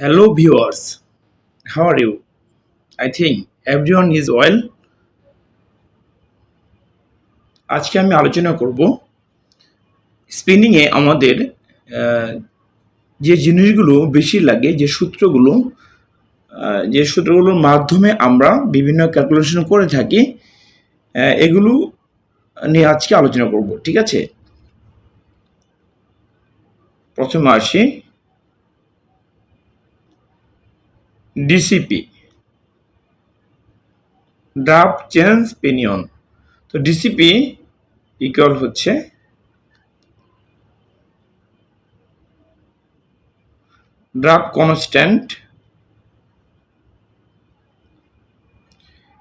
Hello viewers, how are you? I think everyone is well. আজকে আমি আলোচনা করব স্পিনিংয়ে আমাদের যে জিনিসগুলো বেশি লাগে যে সূত্রগুলো যে সূত্রগুলোর মাধ্যমে আমরা বিভিন্ন ক্যালকুলেশন করে থাকি এগুলো নিয়ে আজকে আলোচনা করব ঠিক আছে প্রথমে আসি ডিসিপি ড্রাফট চেঞ্জ পিনিয়ন তো ডিসিপি ইকুয়াল হচ্ছে draft constant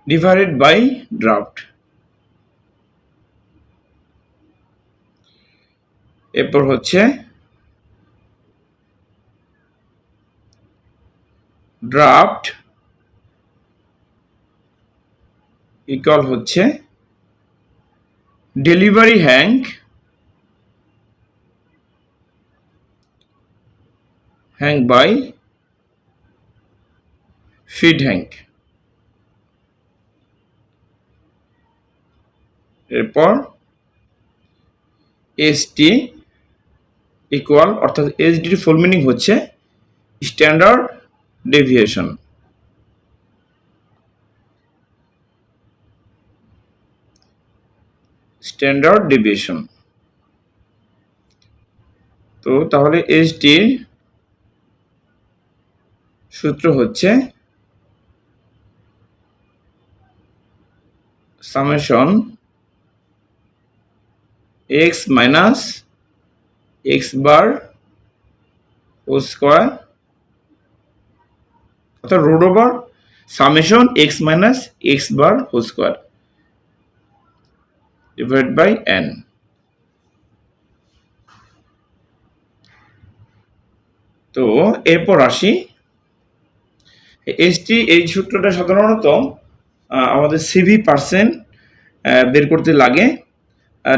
divided by draft এরপর হচ্ছে ড্রাফট ইকুয়াল হচ্ছে delivery hank hank by feed hank এরপর এসটি ইকুয়াল অর্থাৎ এসডির ফুল মিনিং হচ্ছে স্ট্যান্ডার্ড ডেভিয়েশন স্ট্যান্ডার্ড ডেভিয়েশন তো তাহলে এসডির সূত্র হচ্ছে summation X minus X bar ও স্কোয়ার অর্থাৎ root over summation X minus X bar whole square divide by N তো এরপর আসি। এসটি এই সূত্রটা সাধারণত আমাদের সিভি পার্সেন্ট বের করতে লাগে।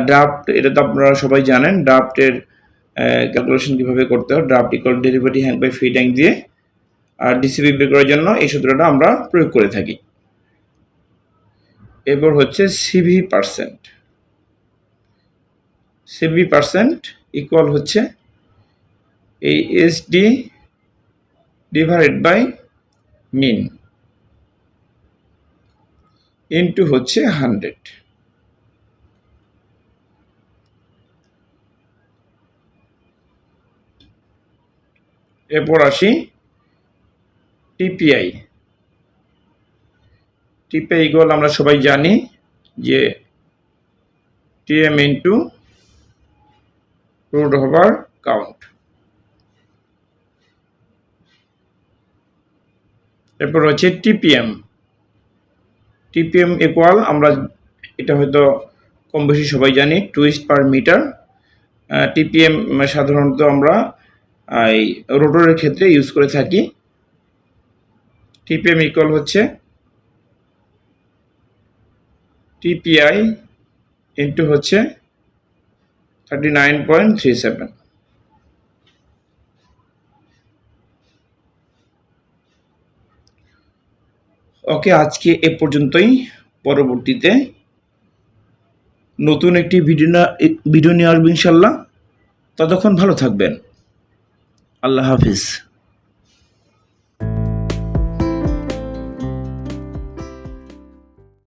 ড্রাফট এটা তো আপনারা সবাই জানেন ড্রাফটের ক্যালকুলেশন কীভাবে করতে হয়? Draft equal derivative hank by feed hank দিয়ে। ডিসিবি বের করার জন্য এই সূত্রটা আমরা প্রয়োগ করে থাকি। এরপর হচ্ছে CV percent CV percent equal হচ্ছে এই SD divided by mean into হচ্ছে হান্ড্রেড এরপর আসি টিপিআই টিপিআই ইকুয়াল আমরা সবাই জানি যে TM into root over count এরপর হচ্ছে টিপিএম টিপিএম ইকুয়াল আমরা এটা হয়তো কম বেশি সবাই জানি টুইস্ট পার মিটার টিপিএম সাধারণত আমরা এই রোটরের ক্ষেত্রে ইউজ করে থাকি। টিপিএম ইকুয়াল হচ্ছে টিপিআই ইন্টু হচ্ছে thirty nine point three seven okay আজকে এ পর্যন্তই। পরবর্তীতে নতুন একটি ভিডিও ভিডিও নিয়ে আসব ইনশাল্লাহ। ততক্ষণ ভালো থাকবেন। আল্লাহ হাফিজ।